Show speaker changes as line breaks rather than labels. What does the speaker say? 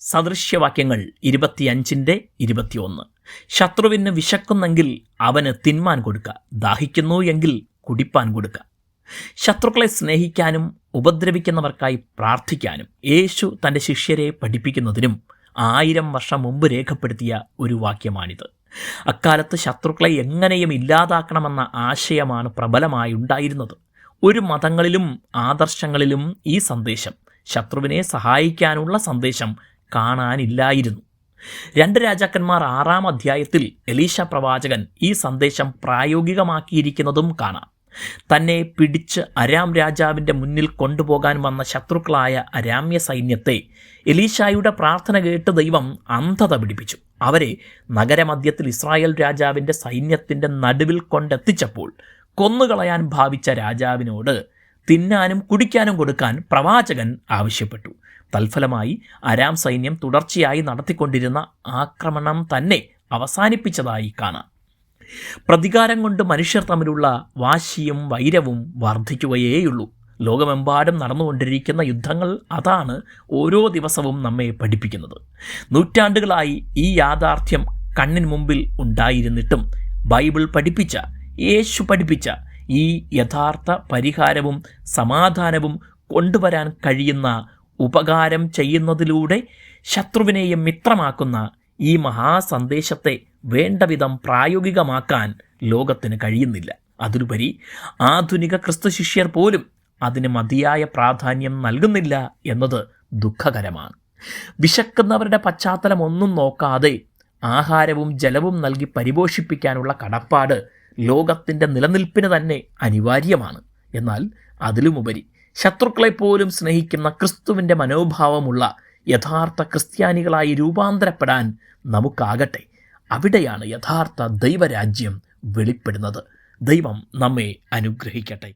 സദൃശ്യവാക്യങ്ങൾ ഇരുപത്തിയഞ്ചിന്റെ ഇരുപത്തിയൊന്ന്. ശത്രുവിന് വിശക്കുന്നെങ്കിൽ അവന് തിന്മാൻ കൊടുക്കുക ദാഹിക്കുന്നു എങ്കിൽ കുടിപ്പാൻ കൊടുക്കുക ശത്രുക്കളെ സ്നേഹിക്കാനും ഉപദ്രവിക്കുന്നവർക്കായി പ്രാർത്ഥിക്കാനും യേശു തന്റെ ശിഷ്യരെ പഠിപ്പിക്കുന്നതിനും ആയിരം വർഷം മുമ്പ് രേഖപ്പെടുത്തിയ ഒരു വാക്യമാണിത്. അക്കാലത്ത് ശത്രുക്കളെ എങ്ങനെയും ഇല്ലാതാക്കണമെന്ന ആശയമാണ് പ്രബലമായി ഉണ്ടായിരുന്നത്. ഒരു മതങ്ങളിലും ആദർശങ്ങളിലും ഈ സന്ദേശം ശത്രുവിനെ സഹായിക്കാനുള്ള സന്ദേശം കാണാനില്ലായിരുന്നു. രണ്ട് രാജാക്കന്മാർ ആറാം അധ്യായത്തിൽ എലീഷ പ്രവാചകൻ ഈ സന്ദേശം പ്രായോഗികമാക്കിയിരിക്കുന്നതും കാണാം. തന്നെ പിടിച്ച് അരാം രാജാവിന്റെ മുന്നിൽ കൊണ്ടുപോകാൻ വന്ന ശത്രുക്കളായ അരാമ്യ സൈന്യത്തെ എലീഷായുടെ പ്രാർത്ഥന കേട്ട് ദൈവം അന്ധത പിടിപ്പിച്ചു. അവരെ നഗരമധ്യത്തിൽ ഇസ്രായേൽ രാജാവിന്റെ സൈന്യത്തിന്റെ നടുവിൽ കൊണ്ടെത്തിച്ചപ്പോൾ കൊന്നുകളയാൻ ഭാവിച്ച രാജാവിനോട് തിന്നാനും കുടിക്കാനും കൊടുക്കാൻ പ്രവാചകൻ ആവശ്യപ്പെട്ടു. തൽഫലമായി അരാം സൈന്യം തുടർച്ചയായി നടത്തിക്കൊണ്ടിരുന്ന ആക്രമണം തന്നെ അവസാനിപ്പിച്ചതായി കാണാം. പ്രതികാരം കൊണ്ട് മനുഷ്യർ തമ്മിലുള്ള വാശിയും വൈരവും വർദ്ധിക്കുകയേയുള്ളൂ. ലോകമെമ്പാടും നടന്നുകൊണ്ടിരിക്കുന്ന യുദ്ധങ്ങൾ അതാണ് ഓരോ ദിവസവും നമ്മെ പഠിപ്പിക്കുന്നത്. നൂറ്റാണ്ടുകളായി ഈ യാഥാർത്ഥ്യം കണ്ണിന് മുമ്പിൽ ഉണ്ടായിരുന്നിട്ടും ബൈബിൾ പഠിപ്പിച്ച യേശു പഠിപ്പിച്ച ഈ യഥാർത്ഥ പരിഹാരവും സമാധാനവും കൊണ്ടുവരാൻ കഴിയുന്ന ഉപകാരം ചെയ്യുന്നതിലൂടെ ശത്രുവിനെയും മിത്രമാക്കുന്ന ഈ മഹാസന്ദേശത്തെ വേണ്ടവിധം പ്രായോഗികമാക്കാൻ ലോകത്തിന് കഴിയുന്നില്ല. അതിലുപരി ആധുനിക ക്രിസ്തുശിഷ്യർ പോലും അതിന് മതിയായ പ്രാധാന്യം നൽകുന്നില്ല എന്നത് ദുഃഖകരമാണ്. വിശക്കുന്നവരുടെ പശ്ചാത്തലം ഒന്നും നോക്കാതെ ആഹാരവും ജലവും നൽകി പരിപോഷിപ്പിക്കാനുള്ള കടപ്പാട് ലോകത്തിന്റെ നിലനിൽപ്പിന് തന്നെ അനിവാര്യമാണ്. എന്നാൽ അതിലുമുപരി ശത്രുക്കളെപ്പോലും സ്നേഹിക്കുന്ന ക്രിസ്തുവിന്റെ മനോഭാവമുള്ള യഥാർത്ഥ ക്രിസ്ത്യാനികളായി രൂപാന്തരപ്പെടാൻ നമുക്കാകട്ടെ. അവിടെയാണ് യഥാർത്ഥ ദൈവരാജ്യം വെളിപ്പെടുന്നത്. ദൈവം നമ്മെ അനുഗ്രഹിക്കട്ടെ.